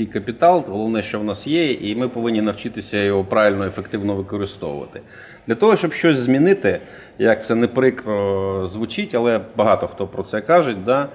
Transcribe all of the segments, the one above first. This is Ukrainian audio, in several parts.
людський капітал, головне, що в нас є, і ми повинні навчитися його правильно ефективно використовувати. Для того, щоб щось змінити, як це не прикро звучить, але багато хто про це каже, да,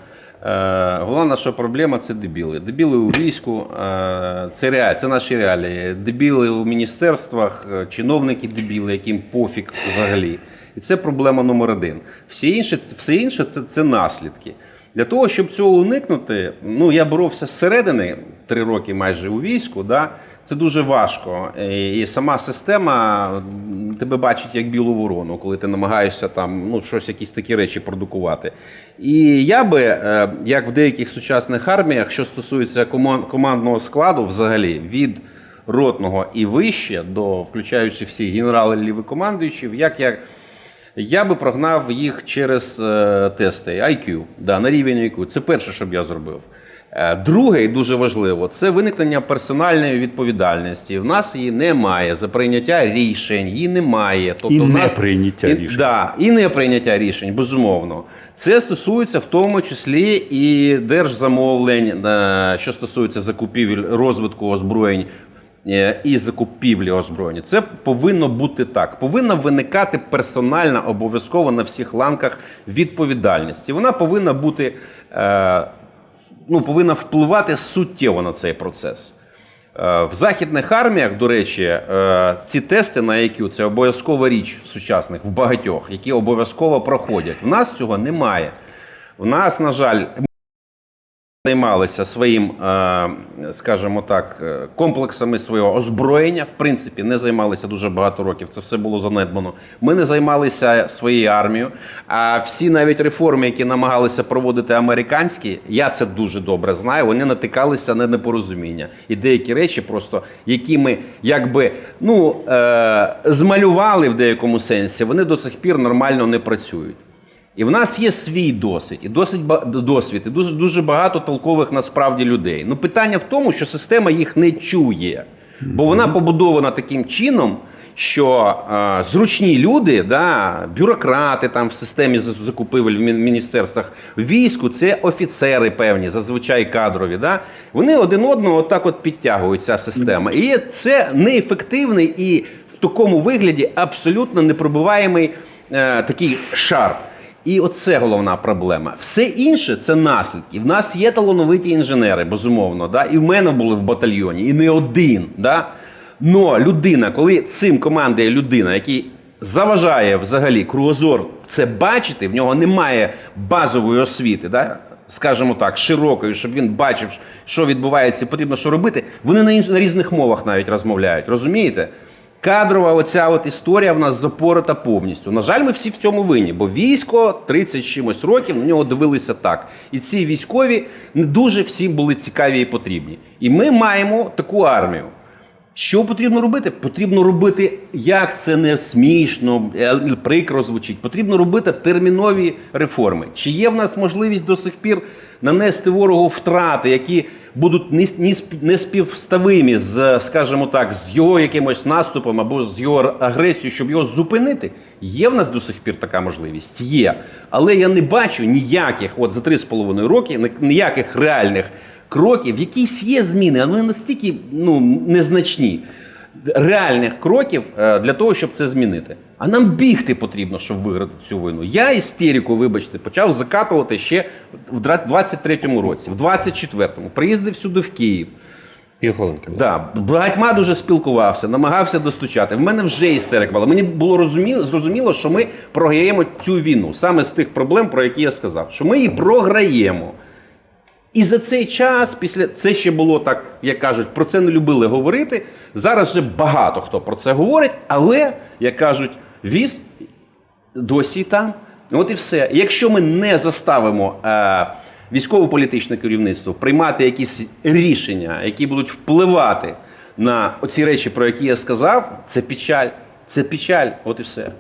е, головна наша проблема це дебіли. Дебіли у війську, е, це, реаль, це наші реалії. Дебіли у міністерствах, е, чиновники дебіли, яким пофіг взагалі. І це проблема номер один. Всі інші, все інше це, це наслідки. Для того, щоб цього уникнути, ну я боровся зсередини три роки майже у війську. Да? Це дуже важко. І, сама система тебе бачить як білу ворону, коли ти намагаєшся там ну, щось, якісь такі речі продукувати. І я би, е, як в деяких сучасних арміях, що стосується командного складу, взагалі від ротного і вище, до включаючи всіх генералів і командуючих, як я я би прогнав їх через е, тести IQ, да, на рівень IQ. Це перше, що б я зробив. Е, друге, і дуже важливо, це виникнення персональної відповідальності. В нас її немає за прийняття рішень, її немає. Тобто І в не нас прийняття і, рішень. Да, і не прийняття рішень, безумовно. Це стосується в тому числі і держзамовлень, е, що стосується закупівель розвитку озброєнь і закупівлі озброєння. Це повинно бути так. Повинна виникати персональна обов'язково на всіх ланках відповідальність. І Вона повинна бути е, ну, повинна впливати суттєво на цей процес. Е, В західних арміях, до речі, е, ці тести на IQ – це обов'язкова річ в сучасних, в багатьох, які обов'язково проходять. В нас цього немає. В нас, на жаль, займалися своїм, е, скажімо так, е, комплексами свого озброєння. В принципі, не займалися дуже багато років. Це все було занедбано. Ми не займалися своєю армією. А всі навіть реформи, які намагалися проводити американські, я це дуже добре знаю. Вони натикалися на непорозуміння. І деякі речі, просто які ми якби ну е, змалювали в деякому сенсі, вони до сих пір нормально не працюють. І в нас є свій досвід, і досить досвід, і дуже дуже багато толкових насправді людей. Ну питання в тому, що система їх не чує, бо вона побудована таким чином, що е, зручні люди, да, бюрократи там в системі закупівель в міністерствах, в війську це офіцери певні, зазвичай кадрові. Да, вони один одного отак от підтягують ця система. І це неефективний і в такому вигляді абсолютно непробиваємий е, такий шар. І оце головна проблема. Все інше це наслідки. В нас є талановиті інженери, безумовно, да? і в мене були в батальйоні, і не один. Да? Но людина, коли цим командує людина, який заважає взагалі кругозор це бачити, в нього немає базової освіти, да? скажімо так, широкої, щоб він бачив, що відбувається, потрібно що робити. Вони на, різних мовах навіть розмовляють, розумієте? Кадрова оця от історія в нас запорота повністю. На жаль, ми всі в цьому винні, бо військо 30 чимось років на нього дивилися так. І ці військові не дуже всім були цікаві і потрібні. І ми маємо таку армію. Що потрібно робити? Потрібно робити, як це не смішно, е, прикро звучить. Потрібно робити термінові реформи. Чи є в нас можливість до сих пір нанести ворогу втрати, які будуть не, не, сп- не співставимі з, скажімо так, з його якимось наступом або з його агресією, щоб його зупинити? Є в нас до сих пір така можливість? Є. Але я не бачу ніяких, от за 3,5 роки, ні- ніяких реальних кроків, якісь є зміни, але настільки ну, незначні. Реальних кроків е, для того, щоб це змінити. А нам бігти потрібно, щоб виграти цю війну. Я істерику, вибачте, почав закатувати ще в 23-му році, в 24-му. Приїздив сюди в Київ. Півхвилинки. Да, багатьма дуже спілкувався, намагався достучати. В мене вже істерика була. Мені було розуміло, зрозуміло, що ми програємо цю війну саме з тих проблем, про які я сказав, що ми її програємо. І за цей час, після це ще було так, як кажуть, про це не любили говорити. Зараз вже багато хто про це говорить, але, як кажуть, віз досі там. От і все. Якщо ми не заставимо е, військово-політичне керівництво приймати якісь рішення, які будуть впливати на оці речі, про які я сказав, це печаль. Це печаль. От і все.